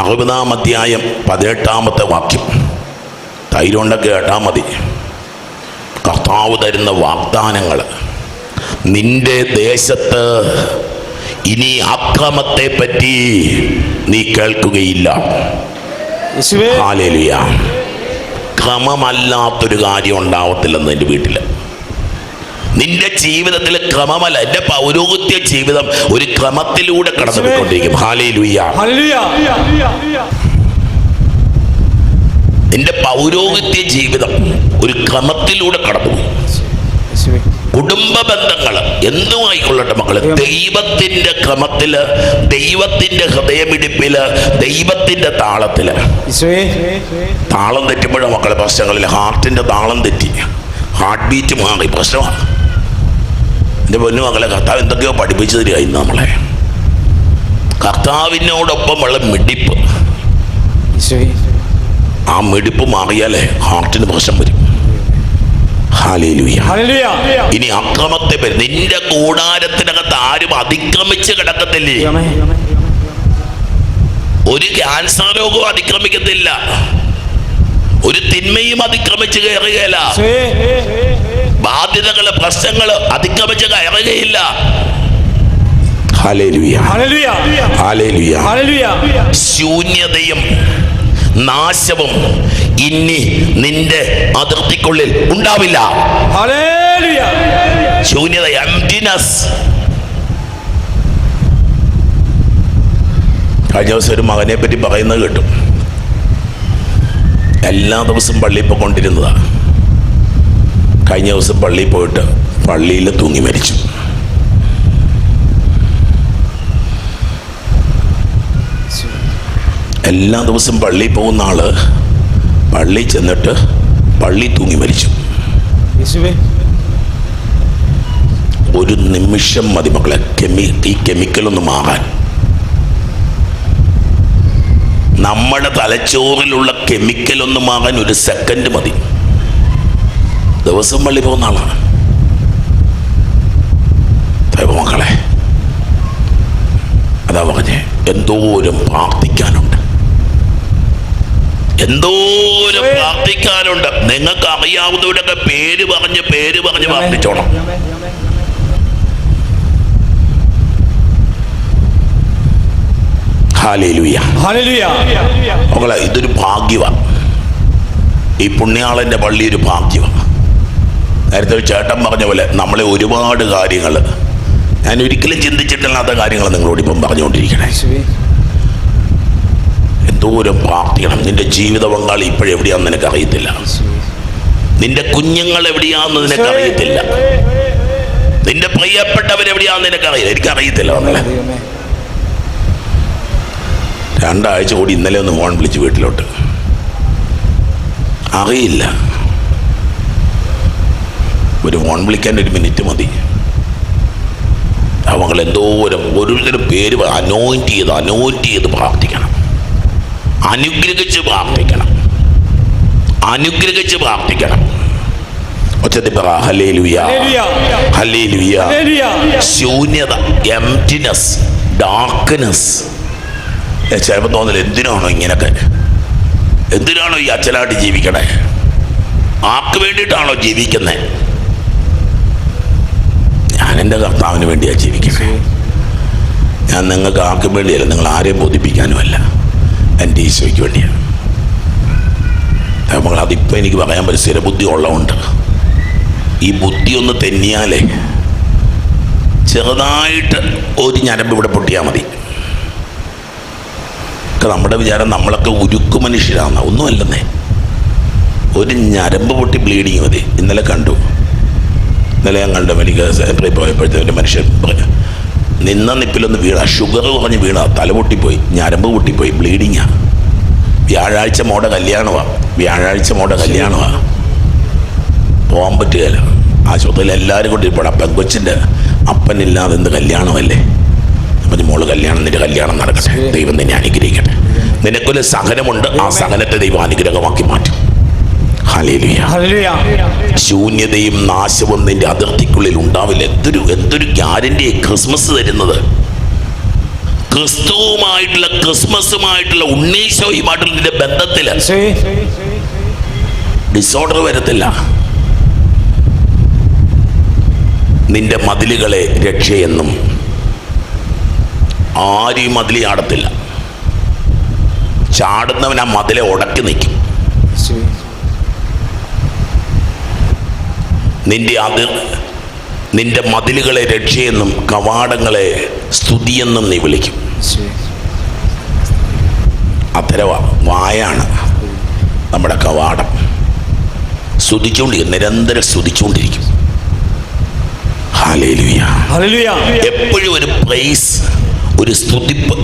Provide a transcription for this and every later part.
അറുപതാം അധ്യായം പതിനെട്ടാമത്തെ വാക്യം. തൈരുണ്ടൊക്കെ കേട്ടാൽ മതി. കർത്താവ് തരുന്ന വാഗ്ദാനങ്ങൾ നിന്റെ ദേശത്ത് ഇനി അക്രമത്തെ പറ്റി നീ കേൾക്കുകയില്ല. ക്രമമല്ലാത്തൊരു കാര്യം ഉണ്ടാവത്തില്ലെന്ന് എന്റെ വീട്ടിൽ നിന്റെ ജീവിതത്തിൽ ക്രമമല്ല. എന്റെ പൗരോഹിത്യ ജീവിതം ഒരു ക്രമത്തിലൂടെ കടന്നുപോയിക്കൊണ്ടിരിക്കും. നിന്റെ പൗരോഹിത്യ ജീവിതം ഒരു ക്രമത്തിലൂടെ കടന്നു കുടുംബ ബന്ധങ്ങൾ എന്തും ആയിക്കൊള്ളട്ടെ മക്കൾ. ദൈവത്തിന്റെ ക്രമത്തിൽ ദൈവത്തിന്റെ ഹൃദയമിടിപ്പിൽ ദൈവത്തിന്റെ താളത്തിൽ താളം തെറ്റുമ്പോഴാണ് മക്കളെ പ്രശ്നങ്ങളിൽ ഹാർട്ടിന്റെ താളം തെറ്റി. ഹാർട്ട് ബീറ്റ് മാറി. പ്രശ്നമാണ്. എന്റെ പൊന്നു മകളെ കർത്താവ് എന്തൊക്കെയോ പഠിപ്പിച്ചു തരിക ഇന്ന് നമ്മളെ കർത്താവിനോടൊപ്പമുള്ള മിടിപ്പ് ആ മിടിപ്പ് മാറിയാലേ ഹാർട്ടിന് പ്രശ്നം വരും. ഇനി അക്രമത്തെ നിന്റെ കൂടാരത്തിനകത്ത് ആരും അതിക്രമിച്ച് കിടക്കത്തില്ലേ? ഒരു ക്യാൻസർ രോഗവും അതിക്രമിക്കത്തില്ല. ഒരു തിന്മയും അതിക്രമിച്ച് കയറുകയില്ല. യേശുവേ ബാധ്യതകൾ പ്രശ്നങ്ങൾ അതിക്രമിച്ച് കയറുകയില്ല ശൂന്യതയും നാശവും ഇനി നിന്റെ അതിർത്തിക്കുള്ളിൽ ഉണ്ടാവില്ല. ശൂന്യത എംറ്റിനസ് കഴിഞ്ഞ ദിവസം ഒരു മകനെ പറ്റി പറയുന്നത് കേട്ടു. എല്ലാ ദിവസവും പള്ളിയിൽ പോയിക്കൊണ്ടിരുന്നതാ. കഴിഞ്ഞ ദിവസം പള്ളിയിൽ പോയിട്ട് പള്ളിയിൽ തൂങ്ങി മരിച്ചു. എല്ലാ ദിവസവും പള്ളിയിൽ പോകുന്ന ആൾ പള്ളി ചെന്നിട്ട് പള്ളി തൂങ്ങി മരിച്ചു. ഒരു നിമിഷം മതി മക്കളെ. കെമി ഈ കെമിക്കൽ ഒന്ന് മാറാൻ. നമ്മുടെ തലച്ചോറിലുള്ള കെമിക്കൽ ഒന്ന് മാറാൻ ഒരു സെക്കൻഡ് മതി. ദിവസം പള്ളി പോകുന്ന ആളാണ്. ദൈവ മക്കളെ അതാ പറഞ്ഞ് എന്തോരം പ്രാർത്ഥിക്കാനുണ്ട്. എന്തോരം പ്രാർത്ഥിക്കാനുണ്ട്. നിങ്ങൾക്ക് അറിയാവുന്നവരൊക്കെ പേര് പറഞ്ഞ് പേര് പറഞ്ഞ് പ്രാർത്ഥിച്ചോണം. ഇതൊരു ഭാഗ്യമാണ് ഈ പുണ്യാളന്റെ പള്ളി ഒരു ഭാഗ്യമാണ് നേരത്തെ ഒരു ചേട്ടൻ പറഞ്ഞ പോലെ നമ്മളെ ഒരുപാട് കാര്യങ്ങൾ ഞാൻ ഒരിക്കലും ചിന്തിച്ചിട്ടില്ലാത്ത കാര്യങ്ങൾ നിങ്ങളോട് ഇപ്പം പറഞ്ഞുകൊണ്ടിരിക്കണേ. എന്തോരം പ്രാർത്ഥിക്കണം. നിന്റെ ജീവിത പങ്കാളി ഇപ്പോഴെവിടെയാന്ന് നിനക്ക് അറിയത്തില്ല നിന്റെ കുഞ്ഞുങ്ങൾ എവിടെയാന്ന് നിനക്ക് അറിയത്തില്ല നിന്റെ പ്രിയപ്പെട്ടവരെവിടെയാന്ന് നിനക്ക് അറിയില്ല എനിക്കറിയത്തില്ല നമ്മളെ രണ്ടാഴ്ച കൂടി ഇന്നലെ ഒന്ന് ഫോൺ വിളിച്ച് വീട്ടിലോട്ട്. അറിയില്ല. ഒരു ഫോൺ വിളിക്കാൻ ഒരു മിനിറ്റ് മതി. അവങ്ങൾ എന്തോരം ഓരോരുത്തരും പേര് അനോയിന്റ് ചെയ്ത് അനോയിന്റ് ചെയ്ത് പ്രാർത്ഥിക്കണം. അനുഗ്രഹിച്ച് പ്രാർത്ഥിക്കണം. അനുഗ്രഹിച്ച് പ്രാർത്ഥിക്കണം. ഒച്ചത്തിൽ പറ ഹലേ ലുയ ഹലേ ലുയ ശൂന്യത എംറ്റിനെസ് ഡാർക്ക്നെസ് ചിലപ്പോൾ തോന്നില്ല എന്തിനാണോ ഇങ്ങനൊക്കെ? എന്തിനാണോ ഈ അച്ഛനായിട്ട് ജീവിക്കണേ? ആർക്ക് വേണ്ടിയിട്ടാണോ ജീവിക്കുന്നത് എന്റെ കർത്താവിന് വേണ്ടിയാണ് ജീവിക്കുന്നത്. ഞാൻ നിങ്ങൾക്ക് ആർക്കും വേണ്ടിയല്ല നിങ്ങൾ ആരെയും ബോധിപ്പിക്കാനുമല്ല. എന്റെ ഈശോയ്ക്ക് വേണ്ടിയാണ്. അപ്പോൾ അതിപ്പോൾ എനിക്ക് പറയാൻ പറ്റും സ്ഥിരബുദ്ധി ഉള്ളതുകൊണ്ട്. ഈ ബുദ്ധി ഒന്ന് തെന്നിയാലേ ചെറുതായിട്ട് ഒരു ഞരമ്പ് ഇവിടെ പൊട്ടിയാൽ മതി. നമ്മുടെ വിചാരം നമ്മളൊക്കെ ഉരുക്കു മനുഷ്യരാണെന്നാണ് ഒന്നുമല്ലെന്നേ. ഒരു ഞരമ്പ് പൊട്ടി ബ്ലീഡിങ് മതി. ഇന്നലെ കണ്ടു. ഇന്നലെ ഞങ്ങളുടെ മെഡിക്കൽ സെന്ററിൽ പോയപ്പോഴത്തെ ഒരു മനുഷ്യൻ പറഞ്ഞു നിന്ന നിപ്പിലൊന്ന് വീണ ഷുഗർ കുറഞ്ഞ് വീണ തല പൊട്ടിപ്പോയി ഞരമ്പ് പൊട്ടിപ്പോയി ബ്ലീഡിങ്ങാ വ്യാഴാഴ്ച മോടെ കല്യാണമാണ് വ്യാഴാഴ്ച മോടെ കല്യാണമാണ് പോകാൻ പറ്റുകയില്ല. ആശുപത്രിയിൽ എല്ലാവരും കൊണ്ട് അപ്പം പെങ്കൊച്ചിന്റെ അപ്പനില്ലാതെ എന്ത് കല്യാണമല്ലേ? അപ്പം മോൾ കല്യാണം നിന്റെ കല്യാണം നടക്കട്ടെ. ദൈവം നിന്നെ അനുഗ്രഹിക്കട്ടെ. നിനക്കൊരു സഹനമുണ്ട്. ആ സഹനത്തെ ദൈവം അനുഗ്രഹമാക്കി മാറ്റും. ശൂന്യതയും നാശവും നിന്റെ അതിർത്തിക്കുള്ളിൽ ഉണ്ടാവില്ല. എന്തൊരു എന്തൊരു ഗ്യാരണ്ടി ക്രിസ്മസ് തരുന്നത്. ക്രിസ്തുവുമായിട്ടുള്ള ക്രിസ്മസുമായിട്ടുള്ള ഉണ്ണീശോയുമായിട്ടുള്ള നിന്റെ ബന്ധത്തിൽ ഡിസോർഡർ വരത്തില്ല. നിന്റെ മതിലുകളെ രക്ഷയെന്നും ആരും മതിലി ചാടത്തില്ല. ചാടുന്നവൻ ആ മതിലെ ഉടക്കി നിൽക്കും യേശുവേ നിന്റെ അത് നിന്റെ മതിലുകളെ രക്ഷയെന്നും കവാടങ്ങളെ സ്തുതിയെന്നും നീ വിളിക്കും. അത്തരവ വായാണ് നമ്മുടെ കവാടം. സ്തുതിച്ചുകൊണ്ടിരിക്കും നിരന്തരം സ്തുതിച്ചുകൊണ്ടിരിക്കും. എപ്പോഴും ഒരു പ്ലേസ് ഒരു സ്തുതിപ്പ്.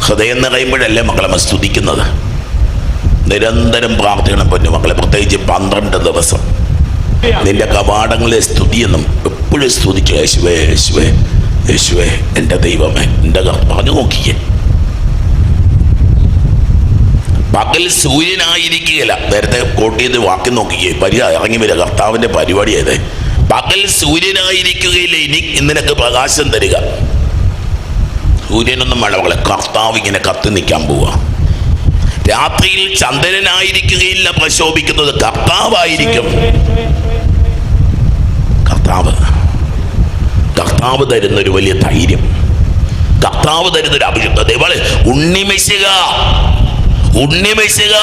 ഹൃദയം നിറയുമ്പോഴല്ലേ മക്കളെ സ്തുതിക്കുന്നത്? നിരന്തരം പ്രാർത്ഥിക്കണം പൊന്നു മക്കളെ പ്രത്യേകിച്ച് പന്ത്രണ്ട് ദിവസം. നിന്റെ കവാടങ്ങളെ സ്തുതിയെന്നും എപ്പോഴും സ്തുതിച്ചു യേശുവേ യേശുവേ യേശുവേ എന്റെ ദൈവമേ എന്റെ പറഞ്ഞു നോക്കിയേ പകൽ സൂര്യനായിരിക്കുകയില്ല നേരത്തെ കോട്ട് ചെയ്ത് വാക്കി നോക്കിയേ പരിയ ഇറങ്ങി വരിക കർത്താവിന്റെ പരിപാടി ഏത്? പകൽ സൂര്യനായിരിക്കുകയില്ല ഇനി ഇന്നിനൊക്കെ പ്രകാശം തരിക. സൂര്യനൊന്നും മകളെ കർത്താവ് ഇങ്ങനെ കത്തി നിൽക്കാൻ പോവുക രാത്രിയിൽ ചന്ദ്രനായിരിക്കുകയില്ല പ്രശോഭിക്കുന്നത്. കർത്താവായിരിക്കും. കർത്താവ്. കർത്താവ് തരുന്നൊരു വലിയ ധൈര്യം. കർത്താവ് തരുന്നൊരു അഭിഷേകത ഇവൾ ഉണ്ണിമിശുക. ഉണ്ണിമെശുക.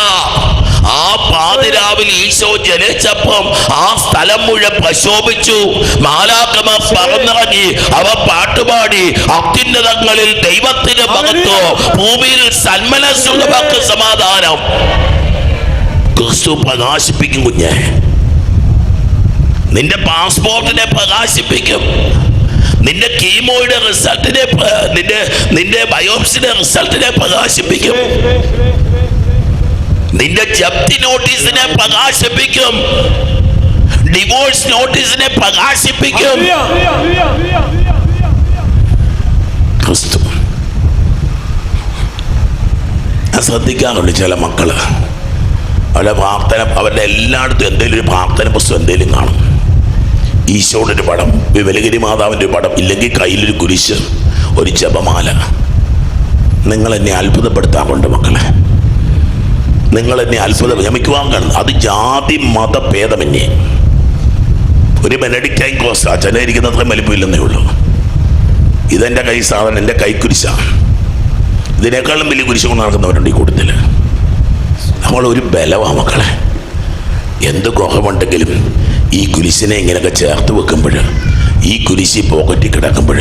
ആ പാതിരാവിൽ ഈശോ ജനിച്ചപ്പം ആ സ്ഥലം മുഴുവൻ പ്രശോഭിച്ചു. മാലാക്കമ പറന്നിറങ്ങി. അവ പാട്ടുപാടി. അത്യുന്നതങ്ങളിൽ ദൈവത്തിന്റെ മഹത്വം. ഭൂമിയിൽ സന്മനസ്സുള്ളവർക്ക് സമാധാനം. ക്രിസ്തു പ്രകാശിപ്പിക്കും കുഞ്ഞെ. നിന്റെ പാസ്പോർട്ടിനെ പ്രകാശിപ്പിക്കും. നിന്റെ കീമോയുടെ റിസൾട്ടിനെ നിന്റെ നിന്റെ ബയോപ്സിന്റെ റിസൾട്ടിനെ പ്രകാശിപ്പിക്കും. നിന്റെ ജപ്തി നോട്ടീസിനെ പ്രകാശിപ്പിക്കും. ഡിവോഴ്സ് നോട്ടീസിനെ പ്രകാശിപ്പിക്കും. ക്രിസ്തു. ശ്രദ്ധിക്കാറുണ്ട് ചില മക്കൾ. അവരുടെ പ്രാർത്ഥന അവരുടെ എല്ലായിടത്തും എന്തെങ്കിലും ഒരു പ്രാർത്ഥന പുസ്തകം എന്തെങ്കിലും കാണും. ഈശോയുടെ ഒരു പടം വിമലഗിരി മാതാവിന്റെ ഒരു പടം ഇല്ലെങ്കിൽ കയ്യിലൊരു കുരിശ് ഒരു ജപമാല. നിങ്ങൾ എന്നെ അത്ഭുതപ്പെടുത്താറുണ്ട് മക്കളെ. നിങ്ങൾ എന്നെ അത്ഭുതം ക്ഷമിക്കുവാൻ കാണുന്നു. അത് ജാതി മത ഭേദമന്യേ. ഒരു ബെനഡിക്റ്റൈൻ കോസ്റ്റ് അച്ഛനെ ഇരിക്കുന്ന അത്രയും വലിപ്പമില്ലെന്നേ ഉള്ളൂ. ഇതെന്റെ കൈ സാധനം എന്റെ കൈക്കുരിശാണ് ഇതിനേക്കാളും വലിയ കുരിശ് കൊണ്ട് നടക്കുന്നവരുണ്ട് ഈ കൂട്ടത്തിൽ നമ്മൾ ഒരു ബലവാ മക്കളെ. എന്ത് കുറവുണ്ടെങ്കിലും ഈ കുരിശിനെ ഇങ്ങനെയൊക്കെ ചേർത്ത് വെക്കുമ്പോൾ ഈ കുരിശി പോക്കറ്റിൽ കിടക്കുമ്പോൾ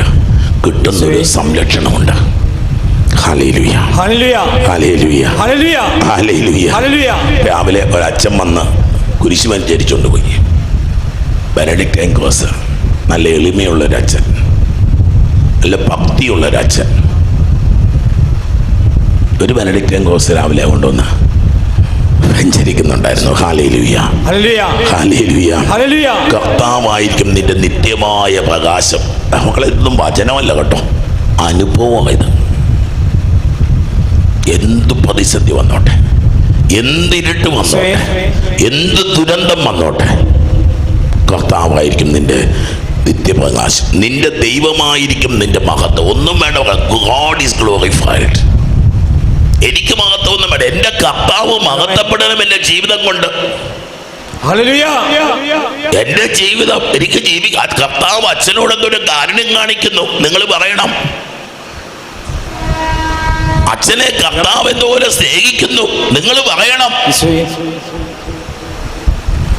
കിട്ടുന്നൊരു സംരക്ഷണമുണ്ട്. രാവിലെ ഒരച്ഛൻ വന്ന് കുരിശ് വലിച്ചരിച്ചുകൊണ്ട് പോയി. ബെനഡിക്ട് എൻകോസ് നല്ല എളിമയുള്ള ഒരച്ഛൻ. നല്ല ഭക്തിയുള്ളൊരച്ഛൻ ഒരു ബെനഡിക്ട് ആങ്കോസ് രാവിലെ കൊണ്ടുവന്ന് സഞ്ചരിക്കുന്നുണ്ടായിരുന്നു കർത്താവായിരിക്കും നിന്റെ നിത്യമായ പ്രകാശം. മക്കളെ ഇതൊന്നും വചനമല്ല കേട്ടോ. അനുഭവമായത് എന്ത് പ്രതിസന്ധി വന്നോട്ടെ? എന്ത് എന്തിരുട്ട് വന്നോട്ടെ? എന്ത് ദുരന്തം വന്നോട്ടെ? കർത്താവായിരിക്കും നിന്റെ നിത്യപ്രകാശം. നിന്റെ ദൈവമായിരിക്കും നിന്റെ മഹത്വം. ഒന്നും വേണ്ട ഗോഡ് ഈസ് ഗ്ലോറിഫൈഡ് എനിക്ക് മഹത്വമൊന്നും വേണ്ട. എന്റെ കർത്താവ് മഹത്വപ്പെടണം എന്റെ ജീവിതം കൊണ്ട്. എന്റെ ജീവിതം എനിക്ക് ജീവിക്കാൻ കർത്താവ് അച്ഛനോട് ഒരു കാരുണ്യം കാണിക്കുന്നു. നിങ്ങൾ പറയണം. അച്ഛനെ കർത്താവ് എന്നപോലെ സ്നേഹിക്കുന്നു? നിങ്ങൾ പറയണം.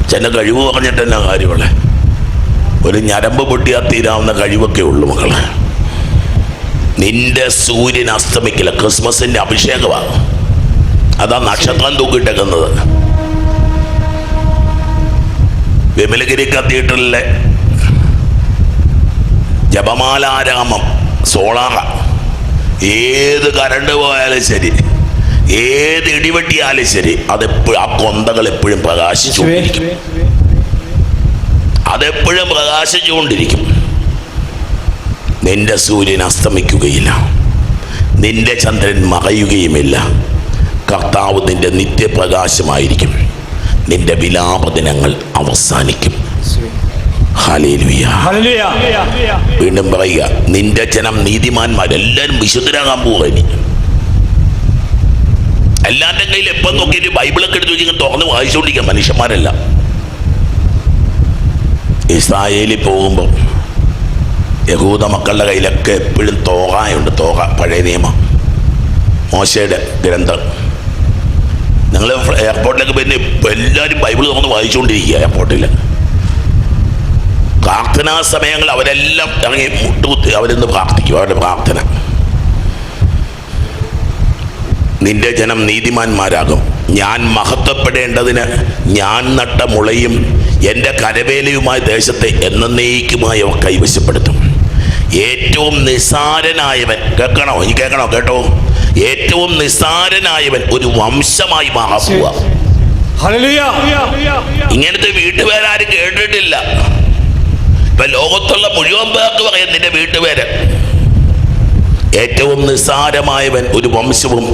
ചില കഴിവ് പറഞ്ഞിട്ട് എന്നാ കാര്യമുള്ളേ? ഒരു ഞരമ്പ് പൊട്ടിയാൽ തീരാവുന്ന കഴിവൊക്കെ ഉള്ളു മക്കളെ. നിന്റെ സൂര്യൻ അസ്തമിക്കില്ല. ക്രിസ്മസിന്റെ അഭിഷേകമാണ്. അതാ നക്ഷത്രം തൂക്കിട്ടേക്കുന്നത് വിമലഗിരി കത്തീഡ്രലിലെ ജപമാലാരാമം സോളാറ. ഏത് കരണ്ട് പോയാലും ശരി. ഏത് ഇടിവെട്ടിയാലും ശരി. അതെപ്പോഴും ആ കൊന്തകൾ എപ്പോഴും പ്രകാശിച്ചുകൊണ്ടിരിക്കും. അതെപ്പോഴും പ്രകാശിച്ചുകൊണ്ടിരിക്കും. നിന്റെ സൂര്യൻ അസ്തമിക്കുകയില്ല. നിന്റെ ചന്ദ്രൻ മറയുകയുമില്ല. കർത്താവ് നിന്റെ നിത്യപ്രകാശമായിരിക്കും. നിന്റെ വിലാപദിനങ്ങൾ അവസാനിക്കും. വീണ്ടും പറയുക നിന്റെ ജനം നീതിമാന്മാരെല്ലാരും വിശുദ്ധരാകാൻ പോവുകയാണ് എല്ലാവരുടെ കയ്യിൽ എപ്പം നോക്കിയിട്ട് ബൈബിളൊക്കെ എടുത്ത് വെച്ചിങ്ങനെ തുറന്ന് വായിച്ചുകൊണ്ടിരിക്കുക മനുഷ്യന്മാരല്ല. ഇസ്രായേലിൽ പോകുമ്പോൾ യഹൂദ മക്കളുടെ കയ്യിലൊക്കെ എപ്പോഴും തോകായുണ്ട് തോക പഴയ നിയമം. മോശയുടെ ഗ്രന്ഥം. നിങ്ങൾ എയർപോർട്ടിലേക്ക് പിന്നെ എല്ലാവരും ബൈബിൾ തുറന്ന് വായിച്ചുകൊണ്ടിരിക്കുക എയർപോർട്ടിൽ പ്രാർത്ഥനാ സമയങ്ങൾ അവരെല്ലാം ഇറങ്ങി മുട്ടുകുത്തി അവരിന്ന് പ്രാർത്ഥിക്കും അവരുടെ പ്രാർത്ഥന. നിന്റെ ജനം നീതിമാന്മാരാകും. ഞാൻ മഹത്വപ്പെടേണ്ടതിന് ഞാൻ നട്ട മുളയും എന്റെ കരവേലയുമായ ദേശത്തെ എന്നേക്കുമായി അവർ കൈവശപ്പെടുത്തും. ഏറ്റവും നിസാരനായവൻ കേൾക്കണോ? ഇനി കേൾക്കണോ? കേട്ടോ. ഏറ്റവും നിസാരനായവൻ ഒരു വംശമായി മാറാൻ ഹല്ലേലൂയ. ഇങ്ങനത്തെ വീട്ടുപേരാരും കേട്ടിട്ടില്ല. ലോകത്തുള്ള മുഴുവൻ പേർക്ക് പറയാം നിന്റെ വീട്ടുപേര്. ഏറ്റവും നിസ്സാരമായവൻ ഒരു വംശവും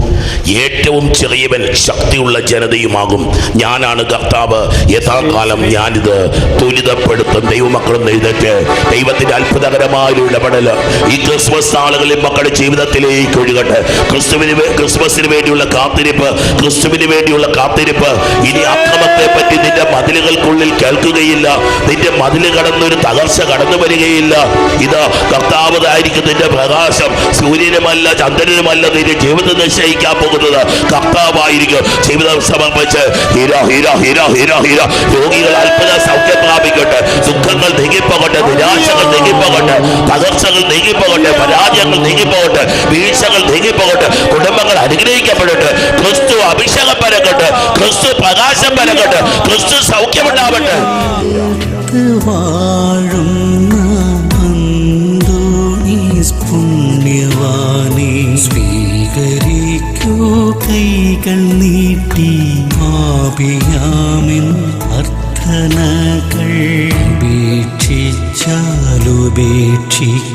ഏറ്റവും ചെറിയവൻ ശക്തിയുള്ള ജനതയുമാകും. ഞാനാണ് കർത്താവ്. യഥാകാലം ഞാനിത് ത്വരിതപ്പെടുത്തും. ദൈവമക്കളും എഴുതേറ്റ് ദൈവത്തിന്റെ അത്ഭുതകരമായ ഇടപെടൽ ഈ ക്രിസ്മസ് നാളുകളിൽ മക്കളുടെ ജീവിതത്തിലേക്ക് ഒഴുകട്ടെ. ക്രിസ്തുവിന് ക്രിസ്മസിന് വേണ്ടിയുള്ള കാത്തിരിപ്പ് ക്രിസ്തുവിന് വേണ്ടിയുള്ള കാത്തിരിപ്പ്. ഇനി അക്രമത്തെ പറ്റി നിന്റെ മതിലുകൾക്കുള്ളിൽ കേൾക്കുകയില്ല. നിന്റെ മതിൽ കടന്നൊരു തകർച്ച കടന്നു വരികയില്ല. ഇത് കർത്താവതായിരിക്കും നിന്റെ പ്രകാശം. സൂര്യനുമല്ല ചന്ദ്രനുമല്ല നിന്റെ ജീവിതം നിശ്ചയിക്കാൻ പോകുന്നത്. കർത്താവായിരിക്കും. ജീവിതം സമർപ്പിച്ച് ഹീര ഹീര ഹീര ഹീര ഹീര. രോഗികൾ അത്ഭുത സൗഖ്യം പ്രാപിക്കട്ടെ. ദുഃഖങ്ങൾ നീങ്ങിപ്പോകട്ടെ. നിരാശകൾ നീങ്ങിപ്പോകട്ടെ. തകർച്ചകൾ നീങ്ങിപ്പോകട്ടെ. പരാജയങ്ങൾ നീങ്ങിപ്പോകട്ടെ. വീഴ്ചകൾ നീങ്ങിപ്പോകട്ടെ. കുടുംബങ്ങൾ അനുഗ്രഹിക്കപ്പെടട്ടെ. ക്രിസ്തു അഭിഷേകം പരക്കട്ടെ. ക്രിസ്തു പ്രകാശം പരക്കട്ടെ. ക്രിസ്തു സൗഖ്യമുണ്ടാവട്ടെ വാഴുന്ന സ്വീകരിക്കൂ. കൈകൾ നീട്ടി മാപിയാമിൻ അർത്ഥനകൾ വീക്ഷിച്ചാലുപേക്ഷിക്കും.